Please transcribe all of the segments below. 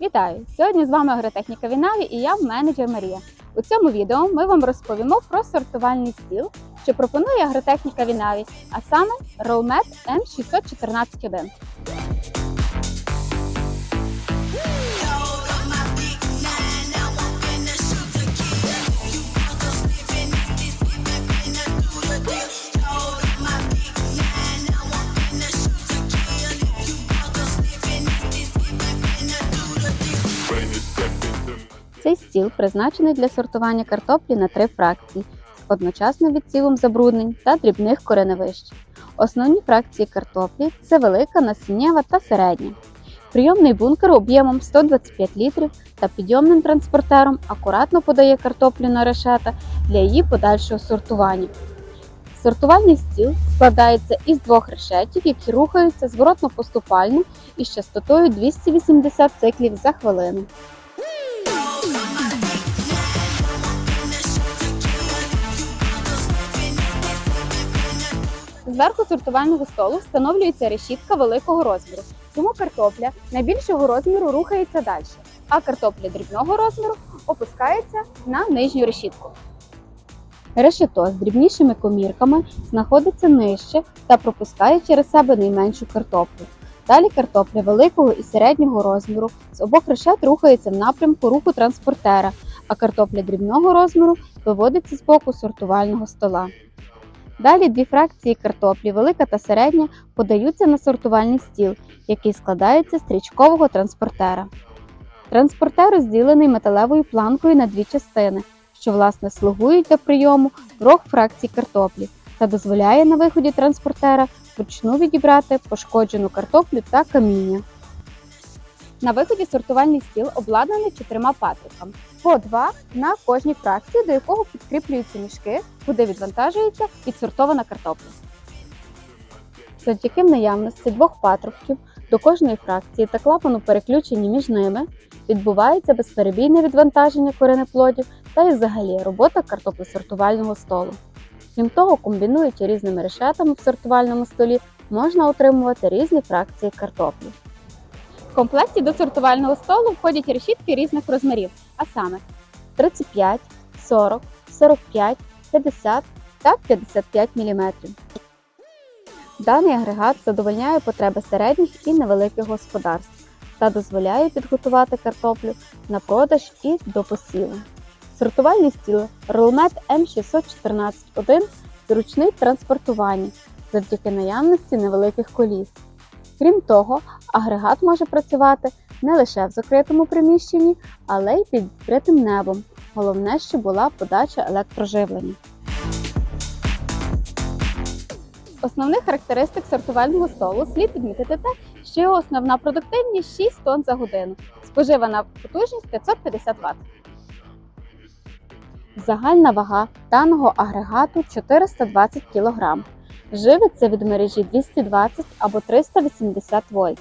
Вітаю! Сьогодні з вами агротехніка Вінаві і я менеджер Марія. У цьому відео ми вам розповімо про сортувальний стіл, що пропонує агротехніка Вінаві, а саме Rollmet M614.1. Цей стіл призначений для сортування картоплі на три фракції з одночасним відсівом забруднень та дрібних кореневищ. Основні фракції картоплі це велика, насіннєва та середня. Прийомний бункер об'ємом 125 літрів та підйомним транспортером акуратно подає картоплю на решета для її подальшого сортування. Сортувальний стіл складається із двох решетів, які рухаються зворотно поступально із частотою 280 циклів за хвилину. Зверху сортувального столу встановлюється решітка великого розміру, тому картопля найбільшого розміру рухається далі, а картопля дрібного розміру опускається на нижню решітку. Решето з дрібнішими комірками знаходиться нижче та пропускає через себе найменшу картоплю. Далі картопля великого і середнього розміру з обох решет рухається в напрямку руху транспортера, а картопля дрібного розміру виводиться з боку сортувального стола. Далі дві фракції картоплі, велика та середня, подаються на сортувальний стіл, який складається з стрічкового транспортера. Транспортер розділений металевою планкою на дві частини, що власне слугують для прийому двох фракцій картоплі та дозволяє на виході транспортера вручну відібрати пошкоджену картоплю та каміння. На виході сортувальний стіл обладнаний чотирма патриками, по два на кожній фракції, до якого підкріплюються мішки, куди відвантажується відсортована картопля. Завдяки наявності двох патрубків до кожної фракції та клапану переключення між ними відбувається безперебійне відвантаження коренеплодів та і взагалі робота картоплесортувального столу. Крім того, комбінуючи різними решетами в сортувальному столі, можна отримувати різні фракції картоплі. Комплекті до сортувального столу входять решітки різних розмірів, а саме 35, 40, 45, 50 та 55 мм. Даний агрегат задовольняє потреби середніх і невеликих господарств та дозволяє підготувати картоплю на продаж і до посіву. Сортувальний стіл Rollmet M614.1 зручний в транспортуванні завдяки наявності невеликих коліс. Крім того, агрегат може працювати не лише в закритому приміщенні, але й під відкритим небом. Головне, щоб була подача електроживлення. Основних характеристик сортувального столу слід відмітити те, що його основна продуктивність 6 тонн за годину, споживана потужність 550 Вт. Загальна вага даного агрегату 420 кг. Живиться від мережі 220 або 380 вольт.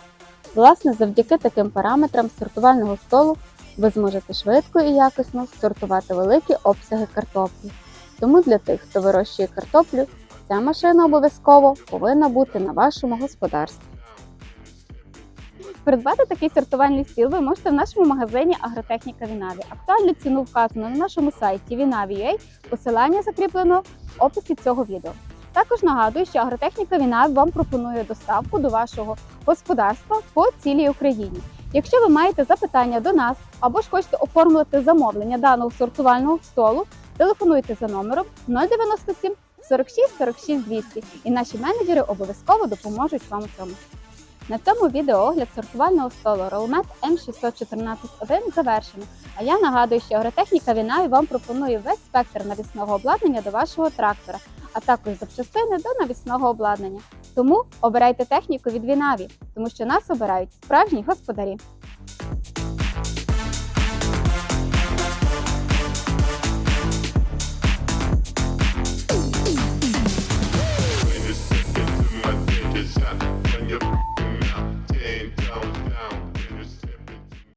Власне, завдяки таким параметрам сортувального столу ви зможете швидко і якісно сортувати великі обсяги картоплі. Тому для тих, хто вирощує картоплю, ця машина обов'язково повинна бути на вашому господарстві. Придбати такий сортувальний стіл ви можете в нашому магазині Агротехніка Вінаві. Актуальну ціну вказано на нашому сайті Vinavi.ua, посилання закріплено в описі цього відео. Також нагадую, що агротехніка Вінаві вам пропонує доставку до вашого господарства по цілій Україні. Якщо ви маєте запитання до нас або ж хочете оформити замовлення даного сортувального столу, телефонуйте за номером 097 46 46 200 і наші менеджери обов'язково допоможуть вам у цьому. На цьому відео огляд сортувального столу Rollmet M614.1 завершено. А я нагадую, що агротехніка Вінаві вам пропонує весь спектр навісного обладнання до вашого трактора, а також запчастини до навісного обладнання. Тому обирайте техніку від Вінаві, тому що нас обирають справжні господарі.